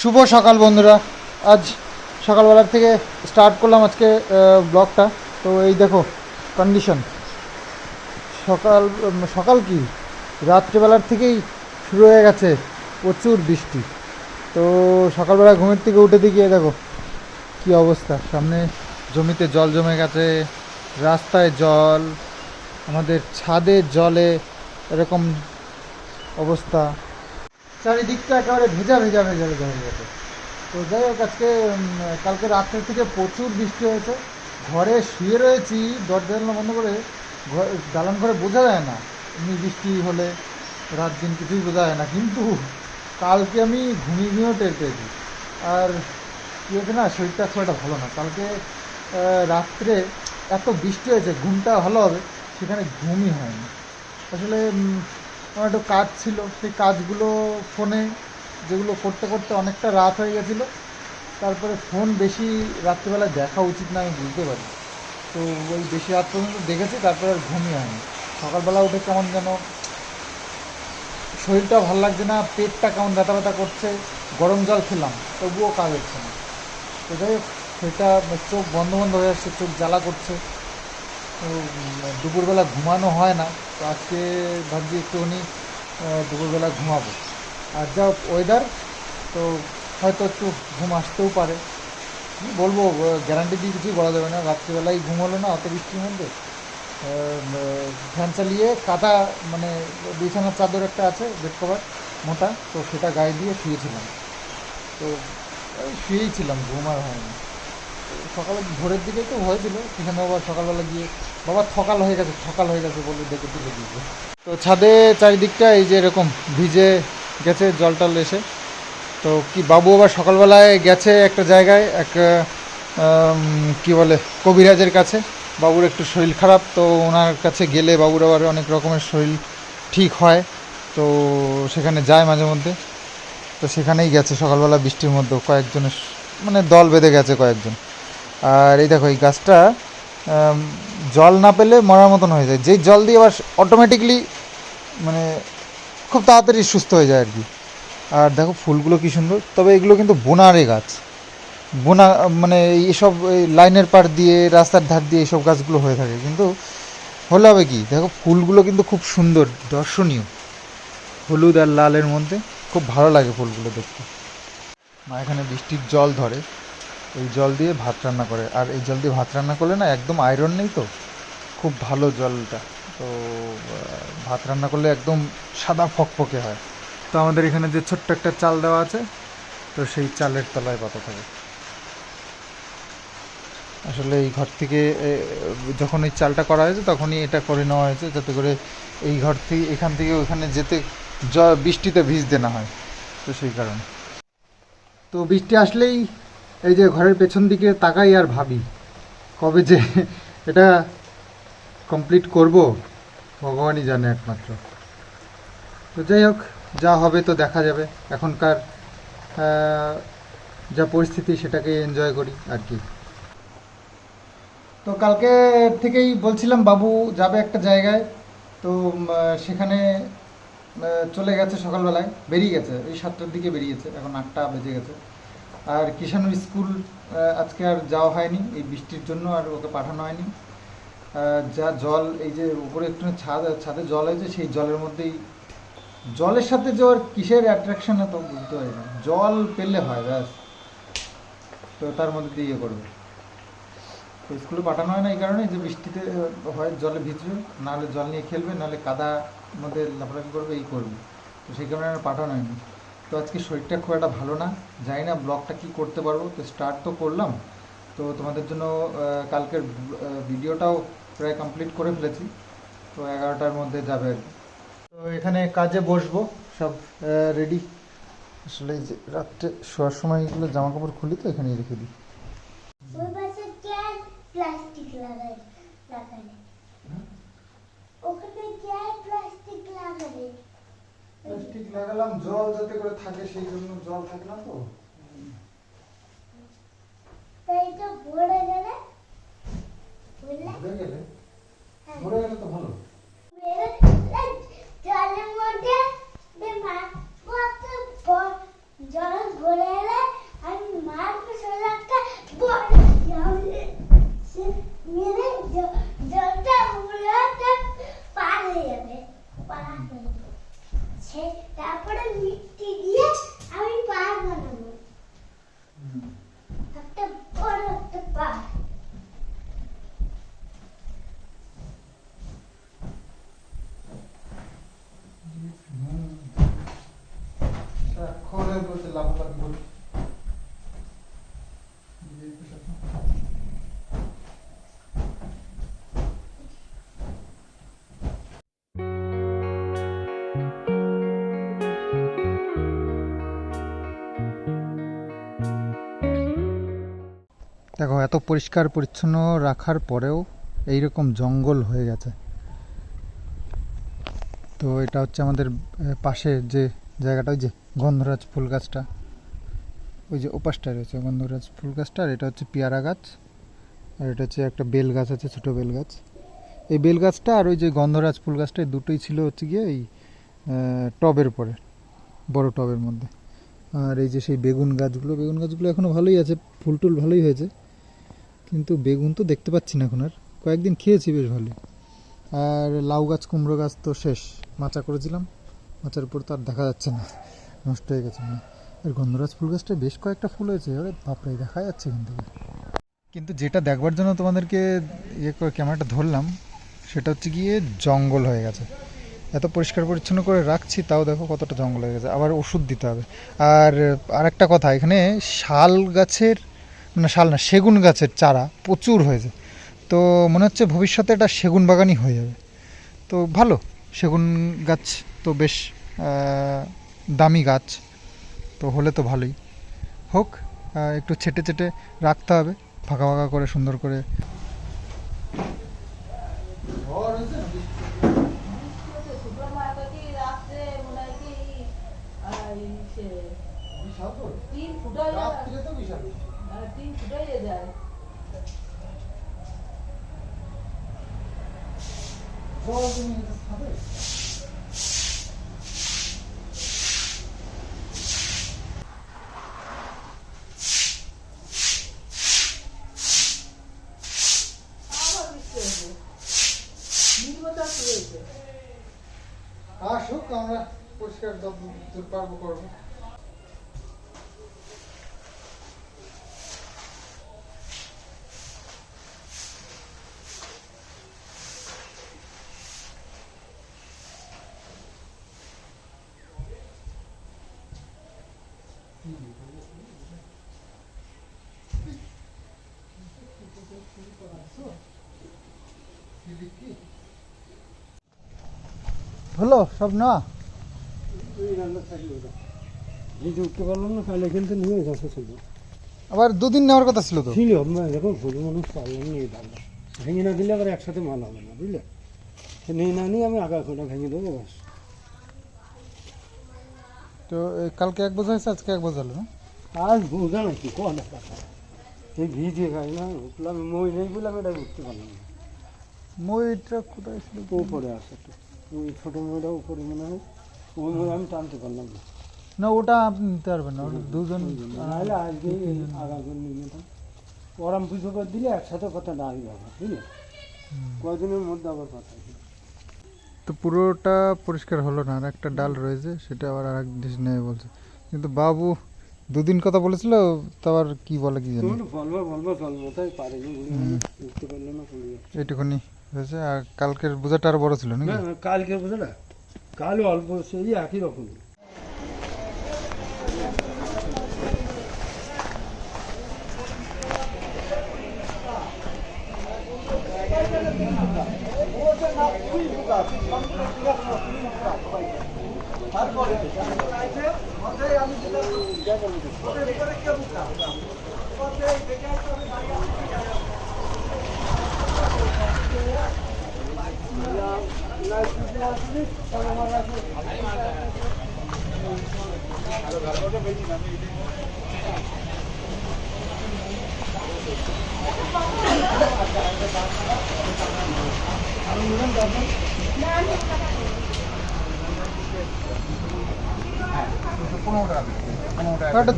শুভ সকাল বন্ধুরা। আজ সকালবেলার থেকে স্টার্ট করলাম আজকে ব্লগটা তো এই দেখো কন্ডিশন সকাল সকাল কি? রাত্রেবেলার থেকেই শুরু হয়ে গেছে প্রচুর বৃষ্টি। তো সকালবেলা ঘুমের থেকে উঠে দিকে দেখো, কি অবস্থা। সামনে জমিতে জল জমে গেছে, রাস্তায় জল, আমাদের ছাদে জলে এরকম অবস্থা। চারিদিকটা একেবারে ভেজা ভেজা ভেজা ভেজা হয়ে গেছে। তো যাই হোক, আজকে কালকে রাত্রের থেকে প্রচুর বৃষ্টি হয়েছে। ঘরে শুয়ে রয়েছি, দরজা জানলা বন্ধ করে ঘর দালান ঘরে বোঝা যায় না। এমনি বৃষ্টি হলে রাত দিন কিছুই বোঝা যায় না। কিন্তু কালকে আমি ঘুমিয়ে ঘুমিয়েও টের পেয়েছি। আর কী হয়েছে না, শরীরটা খুব একটা ভালো না। কালকে রাত্রে এত বৃষ্টি হয়েছে, ঘুমটা ভালো হবে, সেখানে ঘুমই হয়নি। আসলে আমার একটু কাজ ছিল, সেই কাজগুলো ফোনে যেগুলো করতে করতে অনেকটা রাত হয়ে গেছিল। তারপরে ফোন বেশি রাত্রিবেলা দেখা উচিত না, আমি বুঝতে পারি। তো ওই বেশি রাত পর্যন্ত দেখেছি, তারপরে আর ঘুমই হয়নি। সকালবেলা উঠে কেমন যেন শরীরটা ভালো লাগছে না, পেটটা কেমন ব্যথা ব্যথা করছে, গরম জল খেলাম, তবুও কাজ হচ্ছে না। তো যাই হোক, সেটা চোখ বন্ধ বন্ধ হয়ে আসছে, চোখ জ্বালা করছে। দুপুরবেলা ঘুমানো হয় না। তো আজকে ভাবছি একটুখানি দুপুরবেলা ঘুমাবো। আর যা ওয়েদার তো হয়তো একটু ঘুম আসতেও পারে। কী বলব গ্যারান্টি দিয়ে কিছুই বলা যাবে না। রাত্রিবেলায় ঘুম হলো না, অত বৃষ্টির মধ্যে ফ্যান চালিয়ে কাটা মানে বিছানার চাদর একটা আছে বেড কভার মোটা, তো সেটা গায়ে দিয়ে শুয়েছিলাম। তো শুয়েই ছিলাম, ঘুম আর হয়নি। সকালে ভোরের দিকে তো হয়েছিল সেখানে আবার সকালবেলা গিয়ে বাবা থকাল হয়ে গেছে থকাল হয়ে গেছে বলে ডেকে তুলে দিয়েছে তো ছাদে চারিদিকটা এই যে এরকম ভিজে গেছে, জল টল এসে। তো কি বাবু আবার সকালবেলায় গেছে একটা জায়গায়, এক কি বলে, কবিরাজের কাছে। বাবুর একটু শরীর খারাপ, তো ওনার কাছে গেলে বাবুর আবার অনেক রকমের শরীর ঠিক হয়। তো সেখানে যায় মাঝে মধ্যে। তো সেখানেই গেছে সকালবেলা বৃষ্টির মধ্যে, কয়েকজনের মানে দল বেঁধে গেছে কয়েকজন। আর এই দেখো, এই গাছটা জল না পেলে মরার মতন হয়ে যায়। যেই জল দিয়ে আবার অটোমেটিকলি মানে খুব তাড়াতাড়ি সুস্থ হয়ে যায় আর কি। আর দেখো, ফুলগুলো কি সুন্দর। তবে এগুলো কিন্তু বোনারে গাছ। বোনা মানে এইসব এই লাইনের পার দিয়ে, রাস্তার ধার দিয়ে এইসব গাছগুলো হয়ে থাকে। কিন্তু হলে হবে কি? দেখো, ফুলগুলো কিন্তু খুব সুন্দর, দর্শনীয়। হলুদ আর লালের মধ্যে খুব ভালো লাগে ফুলগুলো দেখতে। মা, এখানে বৃষ্টির জল ধরে। এই জল দিয়ে ভাত রান্না করে। আর এই জল দিয়ে ভাত রান্না করলে না একদম আয়রন নেই তো? খুব ভালো জলটা। তো ভাত রান্না করলে একদম সাদা ফকফকে হয়। তো আমাদের এখানে যে ছোট্ট একটা চাল দেওয়া আছে, তো সেই চালের তলায় পাতা থাকে। আসলে এই ঘর থেকে যখন এই চালটা করা হয়েছে, তখনই এটা করে নেওয়া হয়েছে, যাতে করে এই ঘর থেকে, এখান থেকে ওখানে যেতে জ, বৃষ্টিতে ভিজতে না হয়। তো সেই কারণে। তো বৃষ্টি আসলেই এই যে ঘরের পেছন দিকে তাকাই আর ভাবি, কবে যে এটা কমপ্লিট করব, ভগবানই জানে একমাত্র। তো যাই হোক, যা হবে তো দেখা যাবে। এখনকার যা পরিস্থিতি সেটাকে এনজয় করি আর কি। তো কালকে থেকেই বলছিলাম, বাবু যাবে একটা জায়গায়। তো সেখানে চলে গেছে সকালবেলায়, বেরিয়ে গেছে। এই সাতটার দিকে বেরিয়েছে, এখন আটটা বেজে গেছে। আর কিষানুর স্কুল আজকে আর যাওয়া হয়নি। এই বৃষ্টির জন্য আর ওকে পাঠানো হয়নি। যা জল, এই যে উপরে একটু ছাদ, ছাদে জল হয়েছে, সেই জলের মধ্যেই জলের সাথে যে ওর কিসের অ্যাট্রাকশন তো বুঝতে পারি না। জল পেলে হয়, ব্যাস। তো তার মধ্যে দিয়ে ইয়ে করবে। তো স্কুলে পাঠানো হয় না এই কারণে যে বৃষ্টিতে হয় জলে ভিজবে। নাহলে জল নিয়ে খেলবে, নাহলে কাদা মধ্যে লাফালাফি করবে, এই করবে। তো সেই কারণে পাঠানো হয়নি। তো আজকে শরীরটা খুব একটা ভালো না। জানি না ব্লগটা কি করতে পারব। তো স্টার্ট তো করলাম। তো তোমাদের জন্য কালকের ভিডিওটাও প্রায় কমপ্লিট করে ফেলেছি। তো এগারোটার মধ্যে যাবে আর তো এখানে কাজে বসবো, সব রেডি আসলে যে রাত্রে শোয়ার সময় এগুলো জামা কাপড় খুলি তো, এখানেই রেখে দিই। প্লাস্টিক লাগাই লাগালে ঠিক লাগালাম জল যাতে করে থাকে সেই জন্য জল থাকে তো। ভরে গেলে? ভরে গেলে? ভরে গেলে তো ভালো। জলটা উড়ে পারে যাবে পাড়া তারপরে মিষ্টি দিয়ে আমি পার বানাবো একটা বড় একটা পার দেখো এত পরিষ্কার পরিচ্ছন্ন রাখার পরেও এই রকম জঙ্গল হয়ে গেছে। তো এটা হচ্ছে আমাদের আহ, পাশে যে জায়গাটা ওই যে গন্ধরাজ ফুল গাছটা ওই যে ওপাশটায় রয়েছে গন্ধরাজ ফুল গাছটা এটা হচ্ছে পেয়ারা গাছ আর এটা হচ্ছে একটা বেল গাছ আছে ছোটো বেল গাছ। এই বেল গাছটা আর ওই যে গন্ধরাজ ফুল গাছটা দুটোই ছিল হচ্ছে গিয়ে এই টবের পরে বড় টবের মধ্যে। আর এই যে সেই বেগুন গাছগুলো বেগুন গাছগুলো এখনও ভালোই আছে ফুল টুল ভালোই হয়েছে। কিন্তু বেগুন তো দেখতে পাচ্ছি না এখন আর। কয়েকদিন খেয়েছি বেশ ভালোই। আর লাউ গাছ, কুমড়ো গাছ তো শেষ। মাচা করেছিলাম। মাচার উপর তো আর দেখা যাচ্ছে না। নষ্ট হয়ে গেছে আর গন্ধরাজ ফুল গাছটা বেশ কয়েকটা ফুল হয়েছে। ওরে বাপরে, দেখা যাচ্ছে থেকে। কিন্তু যেটা দেখবার জন্য তোমাদেরকে ইয়ে করে ক্যামেরাটা ধরলাম, সেটা হচ্ছে গিয়ে জঙ্গল হয়ে গেছে। এত পরিষ্কার পরিচ্ছন্ন করে রাখছি, তাও দেখো কতটা জঙ্গল হয়ে গেছে। আবার ওষুধ দিতে হবে। আর আরেকটা কথা, এখানে শাল গাছের না শাল না সেগুন গাছের চারা প্রচুর হয়েছে তো মনে হচ্ছে ভবিষ্যতে এটা সেগুন বাগানই হয়ে যাবে। তো ভালো সেগুন গাছ তো বেশ দামি গাছ তো হলে তো ভালোই। হোক একটু ছেটে ছেটে রাখতে হবে ফাঁকা ফাঁকা করে সুন্দর করে। মনে তিন তিন ফুটাই যায় আসুক আমরা পরিষ্কার পারব করব। হলো সব না? এই উঠতে পারলাম না কাল এখান নিয়ে গেছে ছিল আবার দুদিন নেওয়ার কথা ছিল তো? ছিল এখন গরু মানুষ পারলাম নিয়ে পারলাম ভেঙে না দিলে আবার একসাথে মাল হবে না বুঝলে? নিয়ে না নিয়ে আমি আগা খোলা ভেঙে দেবো বাস। তো কালকে এক বোঝা হয়েছে আজকে এক বোঝা হলো আজ বোঝা নাকি কন কথা এই ভিজে খাই না উঠলাম মই নেই বলে আমি এটা উঠতে পারলাম না। মইটা কোথায় ছিল? ও উপরে আসে তো। ওই ছোটো ময়টা উপরে মনে হয়। ওই আমি টানতে পারলাম না। না ওটা আপনি নিতে পারবেন না ওটা দুজন নাহলে আজকে নিয়ে ওরাম পুজো করে দিলে একসাথে কথা না বুঝলে? মধ্যে আবার কথা তো পুরোটা পরিষ্কার হলো না আর একটা ডাল রয়েছে সেটা আবার আর এক ডিশ নেবে বলছে। কিন্তু বাবু দুদিন কথা বলেছিল তো আবার কি বলে কি জানি। বলব বলব বলব তাই পারে বুঝতে পারল না এইটুকুনি। হয়েছে আর কালকের বোঝাটা আরও বড় ছিল নাকি? না না, কালকে বুঝলে কাল অল্প সেই একই রকম। তো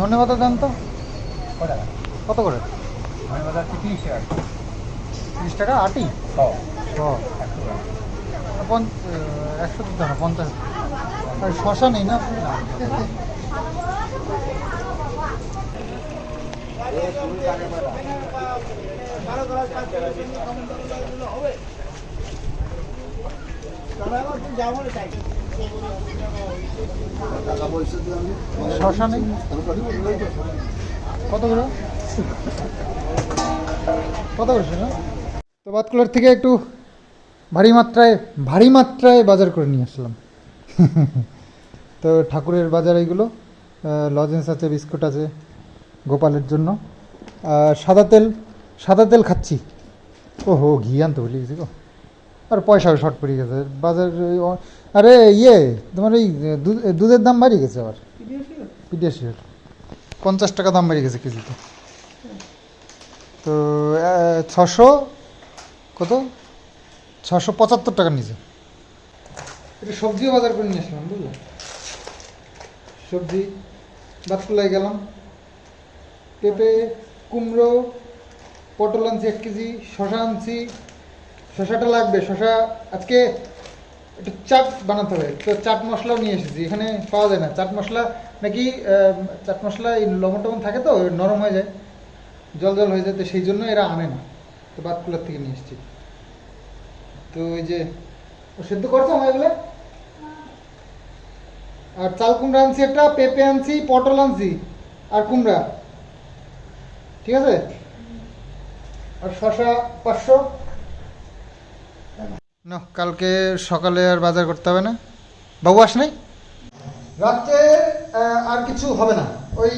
ধন্যবাদ দেন তো। কত করে? ধন্যবাদ তিরিশ টাকা আটি? ও পঞ্চ- একশো দিতে হবে পঞ্চাশ। আর শশা নেই না শশা নেই? কত করে? কত করে না তো বাতকুলার থেকে একটু ভারী মাত্রায় ভারী মাত্রায় বাজার করে নিয়ে আসলাম। তো ঠাকুরের বাজার এইগুলো লজেন্স আছে, বিস্কুট আছে, গোপালের জন্য। আর সাদা তেল সাদা তেল খাচ্ছি। ও হো ঘি আনতে ভুলে গেছি গো। আর পয়সাও শর্ট পড়ে গেছে। বাজার, আরে ইয়ে তোমার দুধ- দুধের দাম বাড়িয়ে গেছে আবার। পিডিয়াশিওর পঞ্চাশ টাকা দাম বেড়ে গেছে কেজিতে। তো ছশো কত? ছশো পঁচাত্তর টাকার নিচে এটা সবজিও বাজার করে নিয়ে আসলাম, বুঝলে? সবজি, বাতকুলায় গেলাম। পেঁপে, কুমড়ো, পটল আনছি এক কেজি শশা আনছি। শশাটা লাগবে শশা আজকে একটু চাট বানাতে হবে। তো চাট মশলাও নিয়ে এসেছি, এখানে পাওয়া যায় না। চাট মশলা নাকি চাট মশলা এই লবণ টবণ থাকে তো নরম হয়ে যায়, জল জল হয়ে যায়, তো সেই জন্য এরা আনে না। তো বাতকুলার থেকে নিয়ে এসেছি। তো ওই যে সেদ্ধ করছ আমার এগুলো? আর চাল কুমড়া আনছি একটা, পেঁপে আনছি, পটল আনছি, আর কুমড়া। ঠিক আছে? আর শশা পাঁচশো। না, কালকে সকালে আর বাজার করতে হবে না। বাবু আস নাই? রাত্রে আর কিছু হবে না। ওই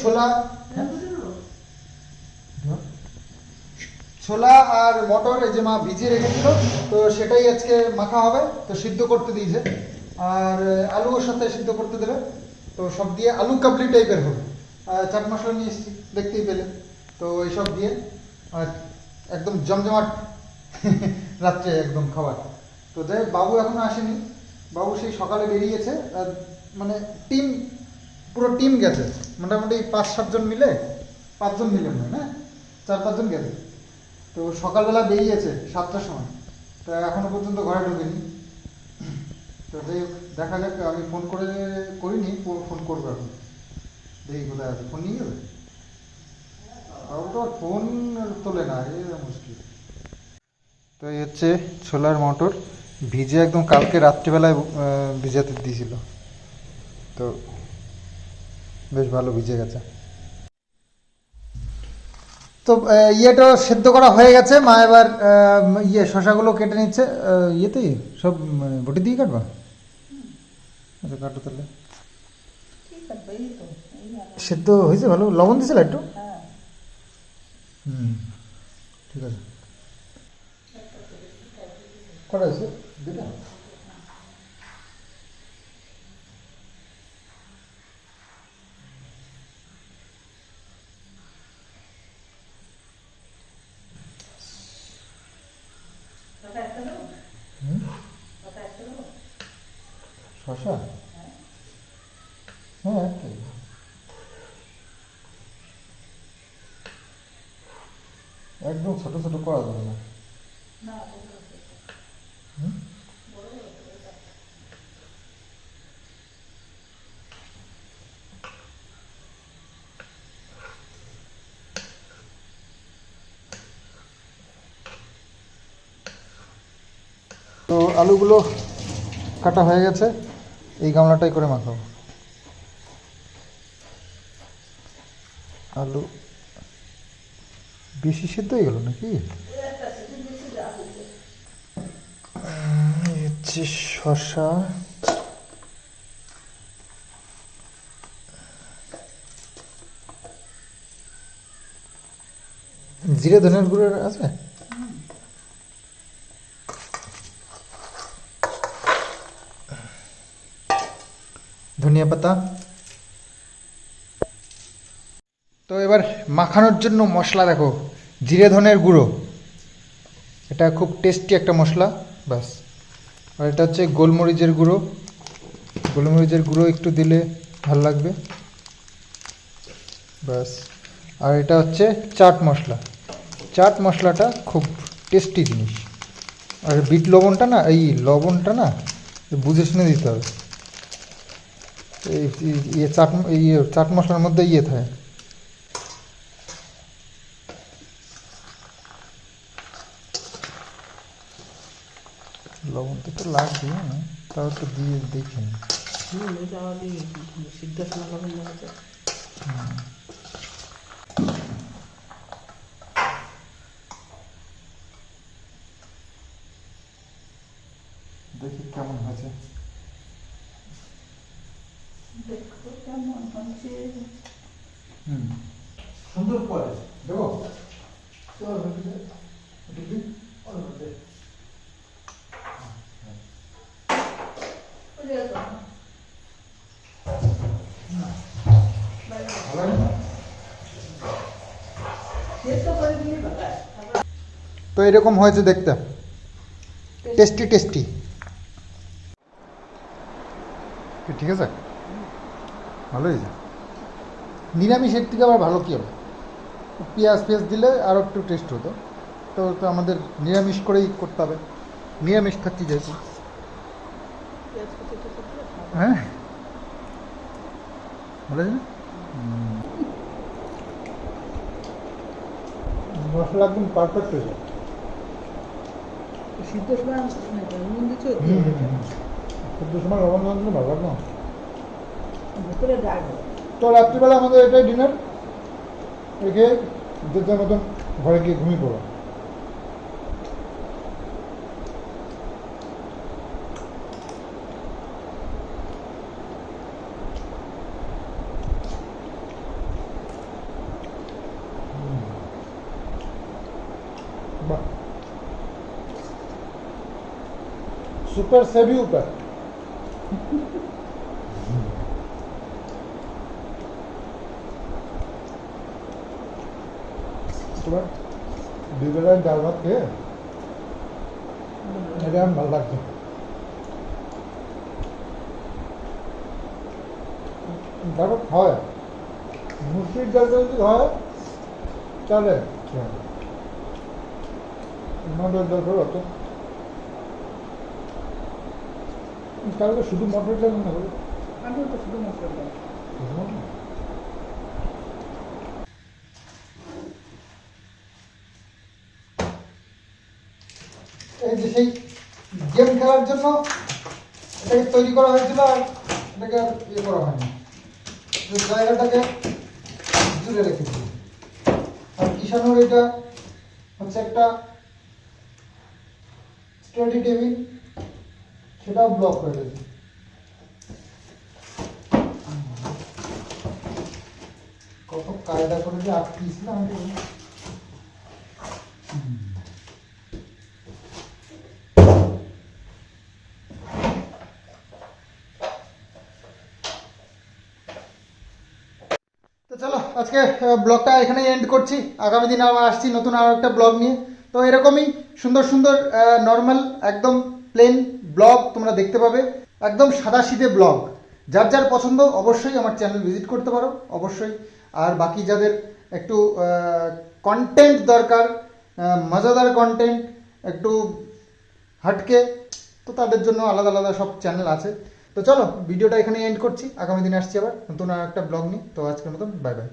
ছোলা ছোলা আর মটর এই যে মা ভিজিয়ে রেখেছিল তো সেটাই আজকে মাখা হবে তো সিদ্ধ করতে দিয়েছে। আর আহ, আলু ওর সাথে সিদ্ধ করতে দেবে। তো সব দিয়ে আলু কাবলি টাইপের হবে। চাট মশলা নিয়ে এসেছি দেখতেই পেলে। তো এইসব দিয়ে একদম জমজমাট রাত্রে একদম খাবার। তো যাই বাবু এখনও আসেনি। বাবু সেই সকালে বেরিয়েছে মানে টিম পুরো টিম গেছে। মোটামুটি পাঁচ সাতজন মিলে পাঁচজন মিলে মনে হয় না? চার পাঁচজন গেছে। তো সকালবেলা বেরিয়েছে সাতটার সময়। তা এখনও পর্যন্ত ঘরে ঢোকেনি। তো যাই হোক, দেখা যাক, আমি ফোন করে করিনি ফোন করব এখন। দেখি কোথায় আছে। ফোন নিয়ে যাবে? আর ফোন তোলে না এই মুশকিল। তো এই হচ্ছে ছোলার মটর। ভিজে একদম কালকে রাত্রিবেলায় ভিজাতে দিয়েছিল। তো বেশ ভালো ভিজে গেছে। তো ইয়েটা সেদ্ধ করা হয়ে গেছে মা এবার ইয়ে শশাগুলো কেটে নিচ্ছে ইয়েতেই সব মানে বটি দিয়ে কাটবা? আচ্ছা কাটো তাহলে। সেদ্ধ হয়েছে ভালো? লবণ দিয়েছিল একটু? হ্যাঁ। হুম ঠিক আছে। কটা আছে দুটা কথা একটা দেবো হুম কথা একটা দেবো শশা হ্যাঁ। একদম ছোট ছোট করা যাবে না আলুগুলো কাটা হয়ে গেছে, এই গামলাটাই করে মাখাবো। আলু বেশি সেদ্ধ হয়ে গেল নাকি হচ্ছে শশা জিরে ধনের গুঁড়ো আছে? ধনিয়া পাতা। তো এবার মাখানোর জন্য মশলা দেখো, জিরে ধনের গুঁড়ো। এটা খুব টেস্টি একটা মশলা, ব্যাস। আর এটা হচ্ছে গোলমরিচের গুঁড়ো। গোলমরিচের গুঁড়ো একটু দিলে ভালো লাগবে। ব্যাস। আর এটা হচ্ছে চাট মশলা। চাট মশলাটা খুব টেস্টি জিনিস। আর বিট লবণটা না, এই লবণটা না, বুঝে শুনে দিতে হবে। এই এই- ইয়ে চাট ইয়ে চাট মশলার মধ্যে ইয়ে থাকে। লবণ তো একটু লাগবে না তাও তো দিয়ে দেখি। হুম, এটা আমাদের সিদ্ধ শোনা লবণ দেওয়া যায়। দেখি কেমন হয়েছে দেখো কেমন হচ্ছে। সুন্দর পরে দেবো। তো এরকম হয়েছে দেখতে। টেস্টি টেস্টি ঠিক আছে? ভালো হয়েছে। নিরামিষের থেকে আবার ভালো কী হবে? পেঁয়াজ পেঁয়াজ দিলে আরও একটু টেস্ট হতো। তো তো আমাদের নিরামিষ করেই করতে হবে। নিরামিষ খাচ্ছি যেহেতু। হ্যাঁ? না মশলা একদম পারফেক্ট হয়েছে সিদ্ধ সময় নুন দিচ্ছ? খুব সময় লবণ ভালো লাগবে না। ভেতরে ডাল তো রাত্রিবেলা আমাদের এটাই ডিনার রেখে যেতে মতন ঘরে গিয়ে ঘুমিয়ে পড়ো। বাহ। সুপার সেভি উপর তোমার দুই বেলায় ডাল ভাত খেয়ে এটা আমার ভালো লাগছে ডাল হয় মুসুরির ডাল যদি হয় চলে মটর ডাল করো তো তাহলে শুধু মটর ডাল না শুধু মশলা দেবো এই যে সেই গেম খেলার জন্য এটাকে তৈরি করা হয়েছিল আর এটাকে আর ইয়ে করা হয়নি। জায়গাটাকে জুড়ে রেখেছি। আর কিষানুর এটা হচ্ছে একটা স্টাডি টেবিল, সেটাও ব্লক করে দিয়েছি। কত কায়দা করে যে আটকিয়েছিলাম আমি তো চলো, আজকে ব্লগটা এখানেই এন্ড করছি। আগামী দিন আবার আসছি নতুন আরও একটা ব্লগ নিয়ে। তো এরকমই সুন্দর সুন্দর নর্মাল একদম প্লেন ব্লগ তোমরা দেখতে পাবে। একদম সাদা সাদাসিধে ব্লগ। যার যার পছন্দ, অবশ্যই আমার চ্যানেল ভিজিট করতে পারো, অবশ্যই। আর বাকি যাদের একটু কন্টেন্ট দরকার মজাদার কন্টেন্ট একটু হাটকে, তো তাদের জন্য আলাদা আলাদা সব চ্যানেল আছে। তো চলো, ভিডিওটা এখানে এন্ড করছি। আগামী দিনে আসছি আবার। নতুন আর একটা ব্লগ নিয়ে। তো আজকের মতন বাই বাই